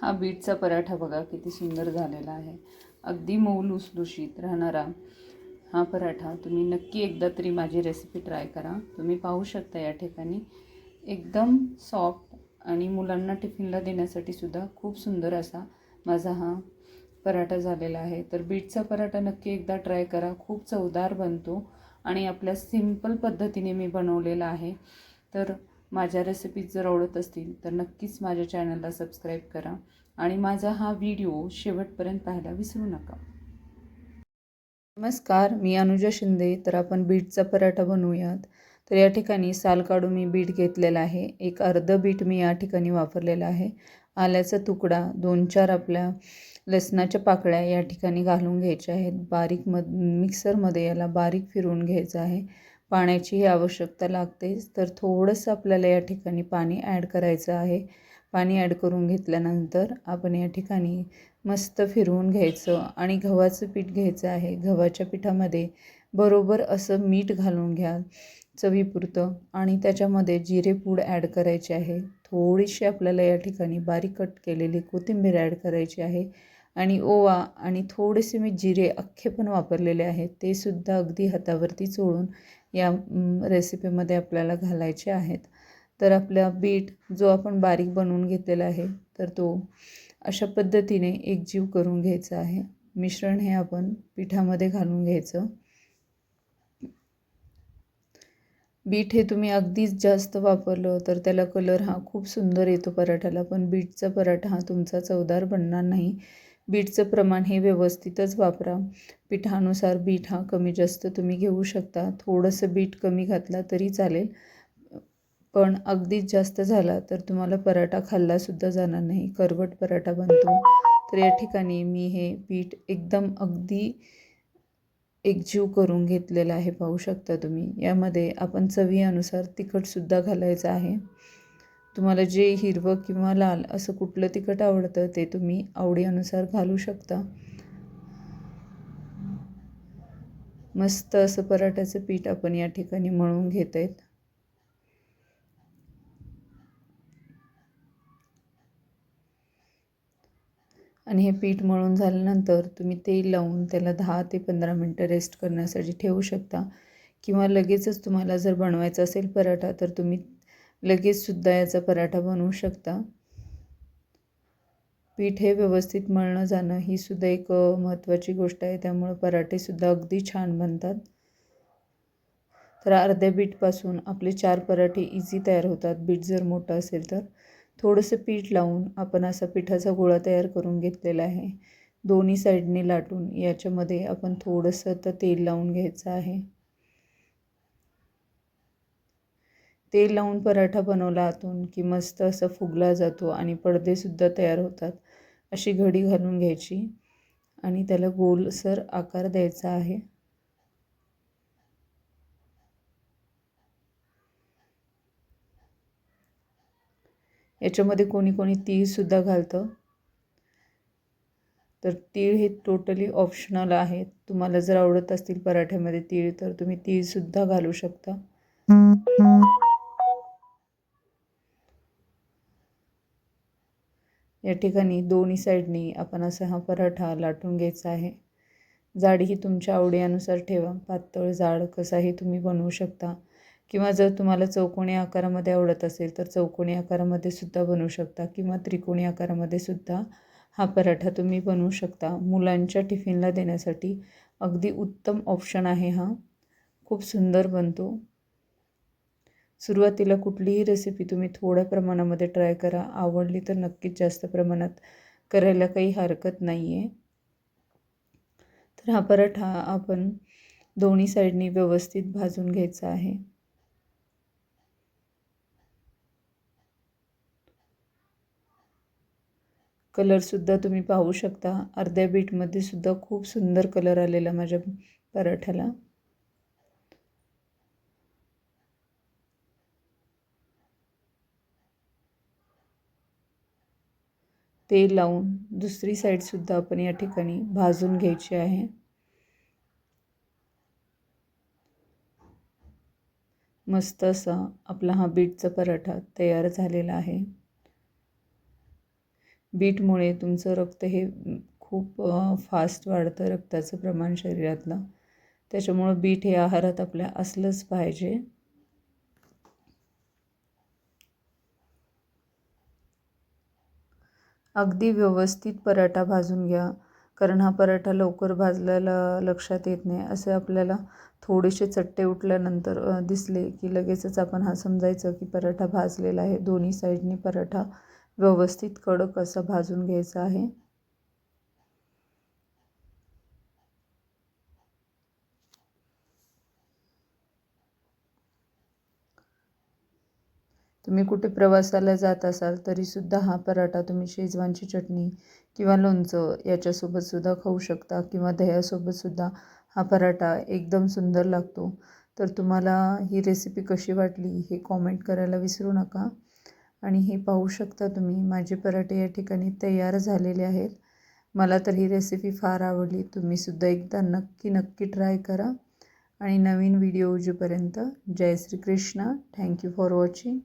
हा बीटचा पराठा बघा किती सुंदर झालेला आहे. अगदी मऊ लुसलुशीत राहणारा हा पराठा तुम्ही नक्की एकदा तरी माझी रेसिपी ट्राय करा. तुम्ही पाहू शकता या ठिकाणी. एकदम सॉफ्ट आणि मुलांना टिफिनला देण्यासाठी सुद्धा खूप सुंदर असा माझा हा पराठा झालेला आहे. तर बीटचा पराठा नक्की एकदा ट्राय करा. खूप चवदार बनतो आणि आपल्या सिंपल पद्धतीने मी बनवलेला आहे. तर माझ्या रेसिपीज जर आवडत असतील तर नक्कीच माझ्या चॅनलला सबस्क्राईब करा आणि माझा हा व्हिडिओ शेवटपर्यंत पाहायला विसरू नका. नमस्कार मी अनुजा शिंदे. तर आपण बीटचा पराठा बनवूयात. तर या ठिकाणी साल काढून मी बीट घेतलेला आहे. एक अर्ध बीट मी या ठिकाणी वापरलेला आहे. आल्याचा तुकडा दोन चार आपल्या लसणाच्या पाकळ्या या ठिकाणी घालून घ्यायच्या आहेत. बारीक म मिक्सरमध्ये याला बारीक फिरवून घ्यायचं आहे. पाण्याचीही आवश्यकता लागतेच तर थोडंसं आपल्याला या ठिकाणी पाणी ॲड करायचं आहे. पाणी ॲड करून घेतल्यानंतर आपण या ठिकाणी मस्त फिरवून घ्यायचं आणि गव्हाचं पीठ घ्यायचं आहे. गव्हाच्या पिठामध्ये बरोबर असं मीठ घालून घ्या चवीपुरतं आणि त्याच्यामध्ये जिरेपूड ॲड करायचे आहे. थोडीशी आपल्याला या ठिकाणी बारीक कट केलेली कोथिंबीर ॲड करायची आहे. आणि ओवा आणि थोडेसे मी जिरे अख्खे पण वापरलेले आहेत ते सुद्धा अगदी हातावरती चोळून या रेसिपीमध्ये आपल्याला घालायचे आहेत. तर आपला बीट जो आपण बारीक बनवून घेतलेला आहे तर तो अशा पद्धतीने एकजीव करून घ्यायचा आहे. मिश्रण हे आपण पिठामध्ये घालून घ्यायचं. बीट हे तुम्ही अगदीच जास्त वापरलं तर त्याला कलर हा खूप सुंदर येतो पराठ्याला पण बीटचा पराठा हा तुमचा चवदार बनणार नाही. बीटचं प्रमाण हे व्यवस्थितच वापरा. पिठानुसार बीट हा कमी जास्त तुम्ही घेऊ शकता. थोडंसं बीट कमी घातला तरी चालेल. पण अगदीच जास्त झाला तर तुम्हाला पराठा खाल्लासुद्धा जाणार नाही. करवट पराठा बनतो. तर या ठिकाणी मी हे पीठ एकदम अगदी एकजीव करून घेतलेला आहे. पाहू शकता तुम्ही. यामध्ये आपण चवीनुसार तिखटसुद्धा घालायचं आहे. तुम्हाला जे हिरवं किंवा लाल असं कुठलं तिखट आवडतं ते तुम्ही आवडीनुसार घालू शकता. मस्त असं पराठ्याचं पीठ आपण या ठिकाणी मळून घेत आहेत आणि हे पीठ मळून झाल्यानंतर तुम्ही तेल लावून त्याला दहा ते पंधरा मिनटं रेस्ट करण्यासाठी ठेवू शकता. किंवा लगेचच तुम्हाला जर बनवायचा असेल पराठा तर तुम्ही लगेचसुद्धा याचा पराठा बनवू शकता. पीठ हे व्यवस्थित मळणं जाणं ही सुद्धा एक महत्त्वाची गोष्ट आहे. त्यामुळं पराठेसुद्धा अगदी छान बनतात. तर अर्ध्या बीटपासून आपले चार पराठे इझी तयार होतात. बीट जर मोठं असेल तर. थोडंसं पीठ लावून आपण असा पिठाचा गोळा तयार करून घेतलेला आहे. दोन्ही साईडने लाटून याच्यामध्ये आपण थोडंसं तर तेल लावून घ्यायचं आहे. तेल लावून पराठा बनवला आतून की मस्त असा फुगला जातो आणि पडदेसुद्धा तयार होतात. अशी घडी घालून घ्यायची आणि त्याला गोलसर आकार द्यायचा आहे. याच्यामध्ये कोणी कोणी तीळसुद्धा घालतं. तर तीळ हे टोटली ऑप्शनल आहे. तुम्हाला जर आवडत असतील पराठ्यामध्ये तीळ तर तुम्ही तीळसुद्धा घालू शकता. या ठिकाणी दोन्ही साईडनी आपण असा हा पराठा लाटून घ्यायचा आहे. जाड ही तुमच्या आवडीनुसार ठेवा. पातळ जाड कसाही तुम्ही बनवू शकता. किंवा जर तुम्हाला चौकोनी आकारामध्ये आवडत असेल तर चौकोनी आकारामध्ये सुद्धा बनवू शकता किंवा त्रिकोणी आकारामध्ये सुद्धा हा पराठा तुम्ही बनवू शकता. मुलांच्या टिफिनला देण्यासाठी अगदी उत्तम ऑप्शन आहे हा. खूप सुंदर बनतो. सुरुवातीला कुठलीही रेसिपी तुम्ही थोड्या प्रमाणामध्ये ट्राय करा. आवडली तर नक्कीच जास्त प्रमाणात करायला काही हरकत नाही आहे तर हा पराठा आपण दोन्ही साईडनी व्यवस्थित भाजून घ्यायचा आहे. कलरसुद्धा तुम्ही पाहू शकता. अर्ध्या बीटमध्ये सुद्धा खूप सुंदर कलर आलेला माझ्या पराठ्याला तेल लावून दुसरी साईडसुद्धा आपण या ठिकाणी भाजून घ्यायची आहे. मस्त असा आपला हा बीटचा पराठा तयार झालेला आहे. बीटमुळे तुमचं रक्त हे खूप फास्ट वाढतं रक्ताचं प्रमाण शरीरातलं. त्याच्यामुळं बीट हे आहारात आपल्या असलंच पाहिजे. अगदी व्यवस्थित पराठा भाजून घ्या. कारण हा पराठा लवकर भाजल्याला लक्षात येत नाही. असे आपल्याला थोडेसे चट्टे उठल्यानंतर दिसले की लगेचच आपण हा समजायचं की पराठा भाजलेला आहे. दोन्ही साईडनी पराठा व्यवस्थित कडक असा भाजून घ्यायचा आहे. तुम्ही कुठे प्रवासाला जात असाल तरीसुद्धा हा पराठा तुम्ही शेजवानची चटणी किंवा लोणचं याच्यासोबतसुद्धा खाऊ शकता किंवा दह्यासोबतसुद्धा हा पराठा एकदम सुंदर लागतो. तर तुम्हाला ही रेसिपी कशी वाटली हे कॉमेंट करायला विसरू नका. आणि हे पाहू शकता तुम्ही माझे पराठे या ठिकाणी तयार झालेले आहेत. मला तर ही रेसिपी फार आवडली. तुम्हीसुद्धा एकदा नक्की नक्की ट्राय करा. आणि नवीन video उजेपर्यंत Jai Shri Krishna thank you for watching